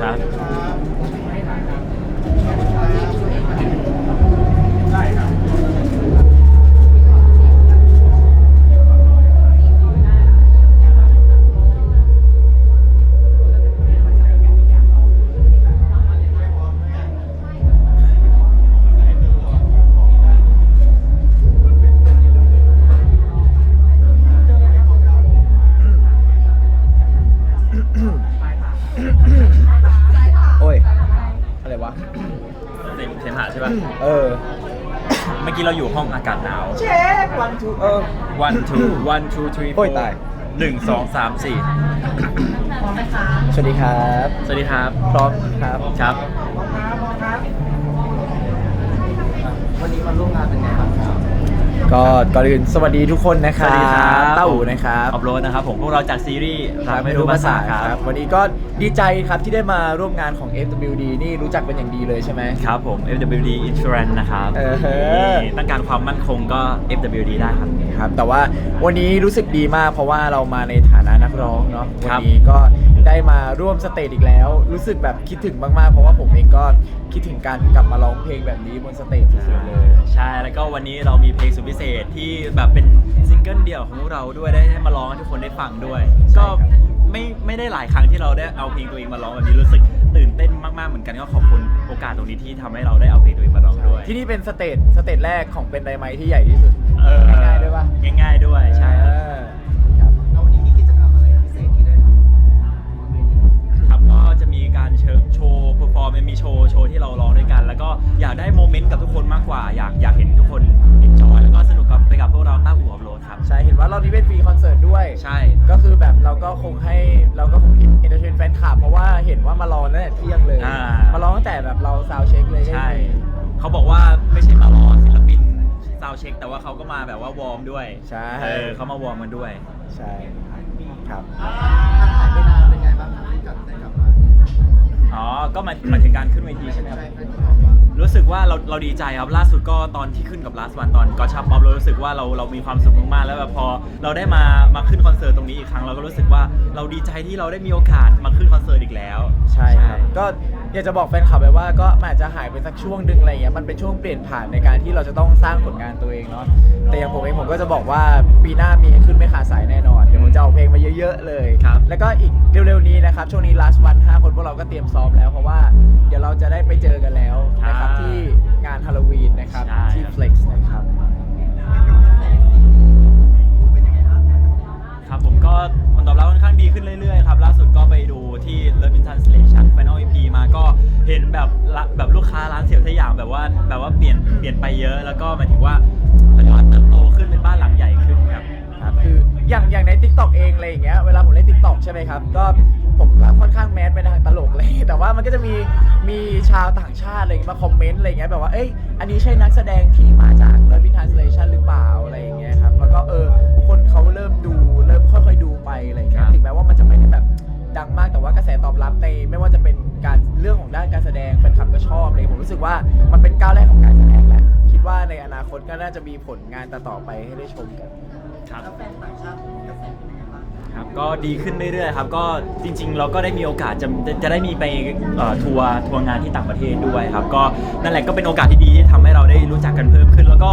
ครับ กี้เราอยู่ห้องอากาศหนาว เช็ควันทูเออ one two one two three โอ้ four ยตาย หนึ่งสองสามสี่สวัสดีครับ สวัสดีครับ พร้อมครับ ครับวันนี้มาร่วมงานเป็นไงบ้างครับ ก็ก่อนอื่นสวัสดีทุกคนนะคสรัวับสดีครับเต้าอูนะครับออฟโรดนะครับผมพวกเราจากซีรีส์รักไม่รู้ภาษาครับ วันนี้ก็ดีใจครับที่ได้มาร่วมงานของ FWD นี่รู้จักเป็นอย่างดีเลยใช่ไหม ครับผม FWD Insurance นะครับเออ นี่ต้องการความมั่นคงก็ FWD ได้ครับ ครับแต่ว่าวันนี้รู้สึกดีมากเพราะว่าเรามาในฐานะนักร้องเนาะควัรับนี้ก็ ได้มาร่วมสเตจอีกแล้ว รู้สึกแบบคิดถึงมากๆ เพราะว่าผมเองก็คิดถึงการกลับมาร้องเพลงแบบนี้บนสเตจสุดๆเลย ใช่แล้วก็วันนี้เรามีเพลงสุดพิเศษที่แบบเป็นซิงเกิลเดี่ยวของพวกเราด้วยได้ให้มาร้องให้ทุกคนได้ฟังด้วย ใช่ก็ครับไม่ไม่ได้หลายครั้งที่เราได้เอาเพลงตัวเองมาร้องแบบนี้รู้สึกตื่นเต้นมากๆเหมือนกันก็ขอบคุณโอกาสตรงนี้ที่ทำให้เราได้เอาเพลงตัวเองมาร้องด้วยที่นี่เป็นสเตจสเตจแรกของเป็นไดไมท์ที่ใหญ่ที่สุดเออง่ายๆด้วยปะ ง่ายๆด้วยใช่ครับเออ การเชิญโชว์เพอร์ฟอร์มมีโชว์โชว์ที่เราร้องด้วยกัน แล้วก็อยากได้โมเมนต์กับทุกคนมากกว่า อยากอยากเห็นทุกคนเอนจอยแล้วก็สนุกกับไปกับพวกเราต้าหัวโรดครับใช่เห็นว่ารอบนี้เป็นฟรีคอนเสิร์ตด้วย ใช่ ก็คือแบบเราก็คงให้เราก็คงเอนเตอร์เทนแฟนคลับเพราะว่าเห็นว่ามารอตั้งแต่เที่ยงเลยอ่ามมารอตั้งแต่แบบเราซาวเช็คเลยใช่เขาบอกว่าไม่ใช่มารอศิลปินซาวเช็ค แต่ว่าเขาก็มาแบบว่าวอร์มด้วยใช่ เออเขามาวอร์มกันด้วย ใช่ครับหายไปนาน กลับได้กลับมาอ๋อ ก็หมายหมายถึงการขึ้นเวทีใช่ไหมครับ ใช่เพื่อนที่บอกว่ารู้สึกว่าเราเราดีใจครับล่าสุดก็ตอนที่ขึ้นกับ last one ตอนก็ชับป๊อปเรารู้สึกว่าเราเรามีความสุขมากๆแล้วแบบพอเราได้มามาขึ้นคอนเสิร์ตตรงนี้อีกครั้งเราก็รู้สึกว่าเราดีใจที่เราได้มีโอกาสมาขึ้นคอนเสิร์ตอีกแล้ว ใช่ครับ ก็ อยากจะบอกแฟนคลับไปว่าก็มันอาจจะหายไปสักช่วงหนึ่งอะไรอย่างเงี้ยมันเป็นช่วงเปลี่ยนผ่านในการที่เราจะต้องสร้างผลงานตัวเองเนาะแต่อย่างผมเองผมก็จะบอกว่าปีหน้ามีขึ้นไม่ขาดสายแน่นอนเดี๋ยวผมจะเอาเพลงมาเยอะ ๆ เลยครับแล้วก็อีกเร็วๆนี้นะครับช่วงนี้ last one 5คนพวกเราก็เตรียมซ้อมแล้วเพราะว่าเดี๋ยวเราจะได้ไปเจอกันแล้ว เห็นแบบละแบบลูกค้าร้านเสียวสยามแบบว่าแบบว่าเปลี่ยนเปลี่ยนไปเยอะ แล้วก็หมายถึงว่าเขาเรียกว่าเติบโตขึ้นเป็นบ้านหลังใหญ่ขึ้นครับ ครับคืออย่างอย่างใน t ิ k t o k เองอะไรอย่างเงี้ยเวลาผมเล่น t ิ k t o k ใช่ไหมครับ ก็ผมก็ค่อนข้างแมสไปทางตลกเลย แต่ว่ามันก็จะมีมีชาวต่างชาติอะไรอย่างเงี้ยมาคอมเมนต์อะไรอย่างเงี้ยแบบว่าเอ้ยอันนี้ใช่นักแสดงที่มาจาก Love in Translation หรือเปล่าอะไรอย่างเงี้ยครับแล้วก็เออคนเขาเริ่มดูเริ่มค่อยๆดูไปอะไรอย่างเงี้คยรับถึงแม้ว่ามันจะไม่ได้แบบดังมากแต่ว่ากระแสตอบรับในไม่ว่าจะเป็นการ กว่ามันเป็นก้าวแรกของการแสดงแล้วคิดว่าในอนาคตก็น่าจะมีผลงานต่อๆไปให้ได้ชมกัน ครับ แล้วแฟนต่างชาติกระแสเป็นยังไงบ้างครับก็ดีขึ้นเรื่อยๆครับก็จริง ๆ เราก็ได้มีโอกาสจะจะจะได้มีไปเอ่อทัวร์ทัวร์งานที่ต่างประเทศด้วยครับ ก็นั่นแหละก็เป็นโอกาสที่ดีที่ทำให้เราได้รู้จักกันเพิ่มขึ้น แล้วก็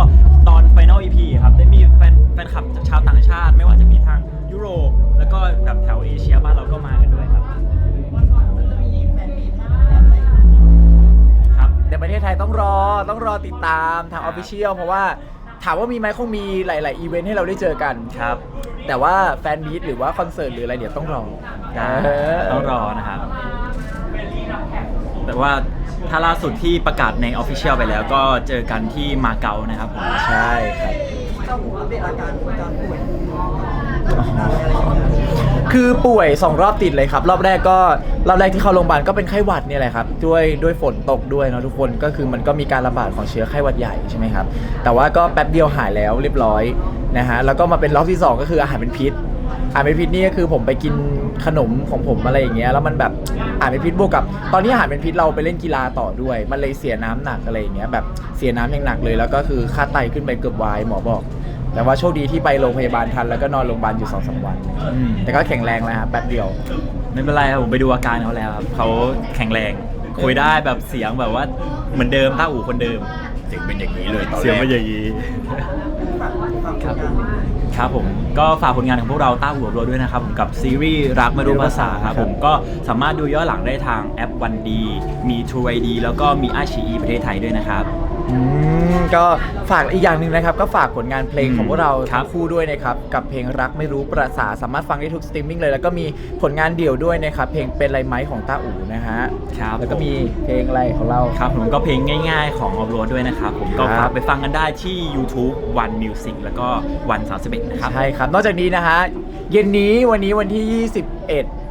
ตอน Final EP ครับได้มีแฟนแฟนคลับชาวต่างชาติ ไม่ว่าจะมีทางยุโรป แล้วก็แบบแถวเอเชียบ้านเราก็มากันด้วย ต้องรอติดตามทางคอรัอบฟฟิเชียลเพราะว่าถามว่ามีไหมคงมีหลาย ๆ อีเวนต์ให้เราได้เจอกันครับ แต่ว่าแฟนมีตหรือว่าคอนเสิร์ตหรืออะไรเดี๋ยวต้องรอได้ต้องรอนะครับ แต่ว่าถ้าล่าสุดที่ประกาศใน Official ไปแล้วก็เจอกันที่มาเก๊านะครับผม ใช่ครับ เจ้าหูอัปเดตอาการการป่วย คือป่วย2รอบติดเลยครับ รอบแรกก็รอบแรกที่เข้าโรงพยาบาลก็เป็นไข้หวัดเนี่ยแหละครับด้วยด้วยฝนตกด้วยเนาะทุกคนก็คือมันก็มีการระบาดของเชื้อไข้หวัดใหญ่ใช่ไหมครับแต่ว่าก็แป๊บเดียวหายแล้วเรียบร้อยนะฮะแล้วก็มาเป็นรอบที่2ก็คืออาหารเป็นพิษอาหารเป็นพิษนี่ก็คือผมไปกินขนมของผมอะไรอย่างเงี้ยแล้วมันแบบอาหารเป็นพิษบวกกับ ตอนนี้อาหารเป็นพิษเราไปเล่นกีฬาต่อด้วย มันเลยเสียน้ำหนักอะไรอย่างเงี้ยแบบเสียน้ำอย่างหนักเลย แล้วก็คือค่าไตขึ้นไปเกือบวายหมอบอก แต่ว่าโชคดีที่ไปโรงพยาบาลทันแล้วก็นอนโรงพยาบาลอยู่สองสามวัน อืมแต่ก็แข็งแรงแล้วครับแป๊บเดียว ไม่เป็นไรครับผมไปดูอาการเขาแล้วครับเขาแข็งแรงคุยได้แบบเสียงแบบว่าเหมือนเดิมต้าอู่คนเดิม เสียงเป็นอย่างนี้เลยตอนแรก เสียงเป็นอย่างนี้ฝากฝากผลงานครับผมก็ฝากผลงานของพวกเราต้าหัวโรด้วยนะครับผมกับซีรีส์รักไม่รู้ภาษาครับผมก็สามารถดูย้อนหลังได้ทางแอปวันดีมี True ID แล้วก็มีอาชีอีประเทศไทยด้วยนะครับ อืมก็ฝากอีกอย่างหนึ่งนะครับ ก็ฝากผลงานเพลงของพวกเราครัทั้บงคู่ด้วยนะครับกับเพลงรักไม่รู้ประสาสามารถฟังได้ทุกสตรีมมิ่งเลย แล้วก็มีผลงานเดี่ยวด้วยนะครับเพลงเป็นไรไหมของต้าอู่นะฮะครับแล้วก็มีเพลงอะไรของเราครับผมก็เพลงง่ายๆของออฟโรดด้วยนะครับผมก็ครับฝากไปฟังกันได้ที่ YouTube One Music แล้วก็วัน31นะครับใช่ครับนอกจากนี้นะฮะเย็นนี้วันนี้วันที่ 21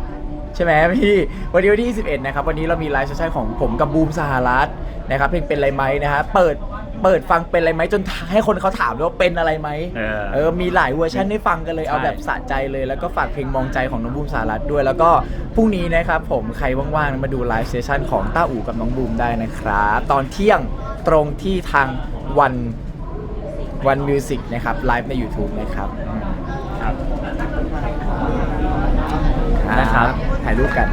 ใช่ไหมพี่วันนี้วันที่21นะครับวันนี้เรามีไลฟ์เซสชั่นของผมกับบูมสหรัฐนะครับเพลงเป็นไรไหมนะฮะเปิดเปิดฟังเป็นอะไรไหมจนให้คนเขาถามด้วยว่าเป็นอะไรไหมเออเออมีหลายเวอร์ชันให้ฟังกันเลยใช่เอาแบบสะใจเลยแล้วก็ฝากเพลงมองใจของน้องบูมสหรัฐด้วย แล้วก็พรุ่งนี้นะครับผมใครว่างๆมาดูไลฟ์เซสชั่นของต้าอู่กับน้องบูมได้นะครับตอนเที่ยงตรงที่ทางวันวันมิวสิกนะครับไลฟ์ใน YouTube นะครับครับ นะครับถ่ายรูปกัน